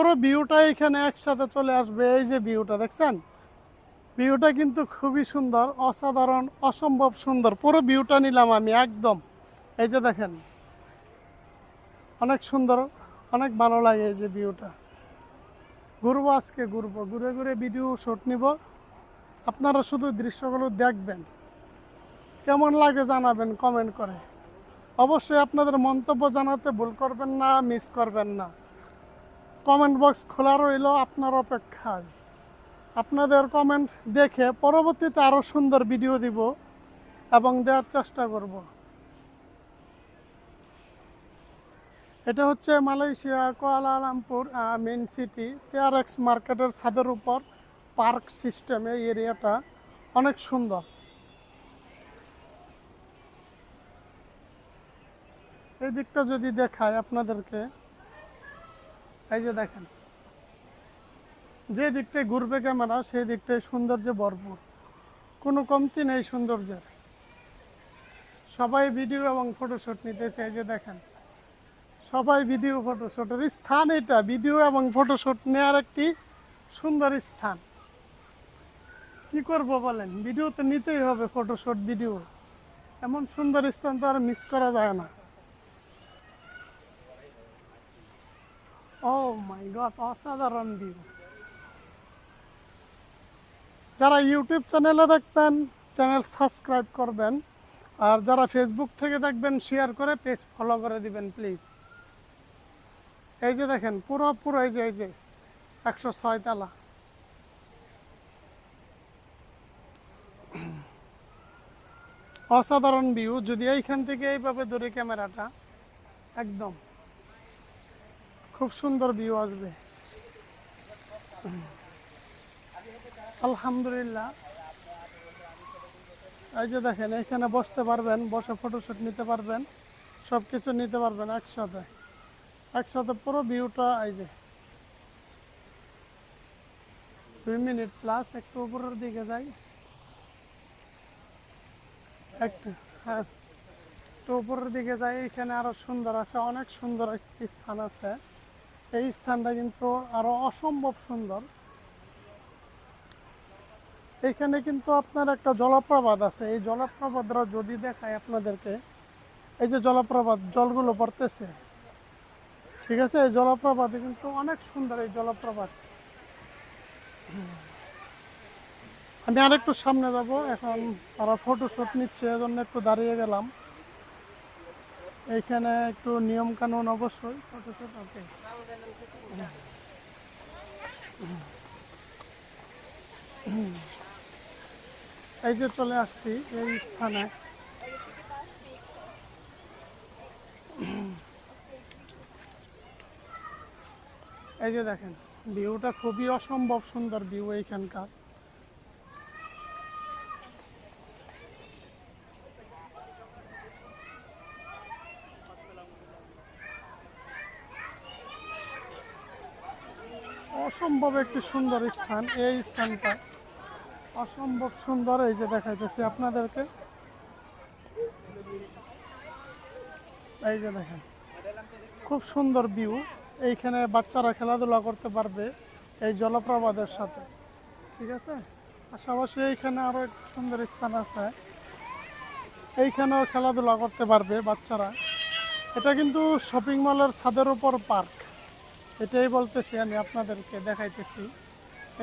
পুরো ভিউটা এখানে একসাথে চলে আসবে, এই যে ভিউটা দেখছেন? ভিউটা কিন্তু খুবই সুন্দর, অসাধারণ, অসম্ভব সুন্দর। পুরো ভিউটা নিলাম আমি, একদম। এই যে দেখেন, অনেক সুন্দর, অনেক ভালো লাগে এই যে ভিউটা। ঘুরবো আজকে, ঘুরবো। ঘুরে ঘুরে ভিডিও শুট নিব। আপনারা শুধু দৃশ্যগুলো দেখবেন। কেমন লাগে জানাবেন কমেন্ট করে। অবশ্যই আপনাদের মন্তব্য জানাতে ভুল করবেন না মিস করবেন না। কমেন্ট বক্স খোলা রইল আপনার অপেক্ষায়। আপনাদের কমেন্ট দেখে পরবর্তীতে আরও সুন্দর ভিডিও দিব এবং দেওয়ার চেষ্টা করব। এটা হচ্ছে Malaysia Kuala Lumpur main city TRX মার্কেটের ছাদের উপর পার্ক সিস্টেম এই এরিয়াটা অনেক সুন্দর। এই দিকটা যদি দেখায় আপনাদেরকে। এই যে দেখেন, যে দিকটায় ঘুরবে ক্যামেরা, সেই দিকটায় সৌন্দর্যে ভরপুর। কোনো কমতি নেই সৌন্দর্যের। সবাই ভিডিও এবং ফটোশ্যুট নিতেছে এই যে দেখেন। সবাই ভিডিও ফটোশ্যুটের স্থান এটা। ভিডিও এবং ফটোশ্যুট নেওয়ার একটি সুন্দর স্থান। কি করব বলেন? ভিডিও তো নিতেই হবে ফটোশ্যুট ভিডিও এমন সুন্দর স্থান তো আর মিস করা যায় না। ও মাই গড অসাধারণ ভিউ যারা ইউটিউব চ্যানেলে দেখবেন চ্যানেল সাবস্ক্রাইব করবেন, আর যারা ফেসবুক থেকে দেখবেন শেয়ার করে পেজ ফলো করে দিবেন প্লিজ এই যে দেখেন, পুরো পুরো এই যে এই যে, একশো ছয় তালা। অসাধারণ ভিউ যদি এইখান থেকে এইভাবে ধরে ক্যামেরাটা একদম। খুব সুন্দর ভিউ আসবে। আলহামদুলিল্লাহ। এই যে দেখেন, এখানে বসতে পারবেন, বসে ফটোশ্যুট নিতে পারবেন সব কিছু নিতে পারবেন একসাথে। একসাথে পুরো ভিউটা এই যে। দুই মিনিট প্লাস একটু উপরের দিকে যাই। একটু হ্যাঁ একটু উপরের দিকে যাই। এখানে আরও সুন্দর আছে, অনেক সুন্দর একটি স্থান আছে। এই স্থানটা কিন্তু আরও অসম্ভব সুন্দর। এখানে কিন্তু আপনার একটা জলপ্রপাত আছে। এই জলপ্রপাতরা যদি দেখায় আপনাদেরকে, এই যে জলপ্রপাত, জলগুলো পড়তেছে। ঠিক আছে? এই জলপ্রপাত কিন্তু অনেক সুন্দর এই জলপ্রপাত। আমি আরেকটু সামনে যাব। এখন তারা ফটো শুট নিচ্ছে, এজন্য একটু দাঁড়িয়ে গেলাম। এইখানে একটু নিয়ম কানুন অবশ্যই এই যে চলে আসছি, এই স্থানে। এই যে দেখেন, ভিউটা খুবই অসম্ভব সুন্দর ভিউ এইখানকার। অসম্ভব একটি সুন্দর স্থান। এই স্থানটা অসম্ভব সুন্দর, এই যে দেখাইতেছি আপনাদেরকে। এই যে দেখেন, খুব সুন্দর ভিউ এইখানে বাচ্চারা খেলাধুলা করতে পারবে এই জলপ্রপাতের সাথে। ঠিক আছে? পাশাপাশি এইখানে আরও একটি সুন্দর স্থান আছে। এইখানেও খেলাধুলা করতে পারবে বাচ্চারা। এটা কিন্তু শপিং মলের ছাদের উপর পার্ক এটাই বলতেছি আমি আপনাদেরকে, দেখাইতেছি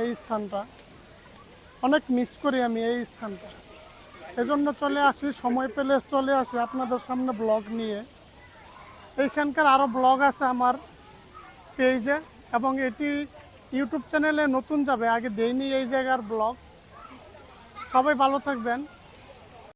এই স্থানটা। অনেক মিস করি আমি এই স্থানটা। এজন্য চলে আসি, সময় পেলে চলে আসি আপনাদের সামনে ব্লগ নিয়ে। এইখানকার আরও ব্লগ আছে আমার পেজে এবং এটি ইউটিউব চ্যানেলে নতুন যাবে, আগে দেইনি এই জায়গার ব্লগ সবাই ভালো থাকবেন।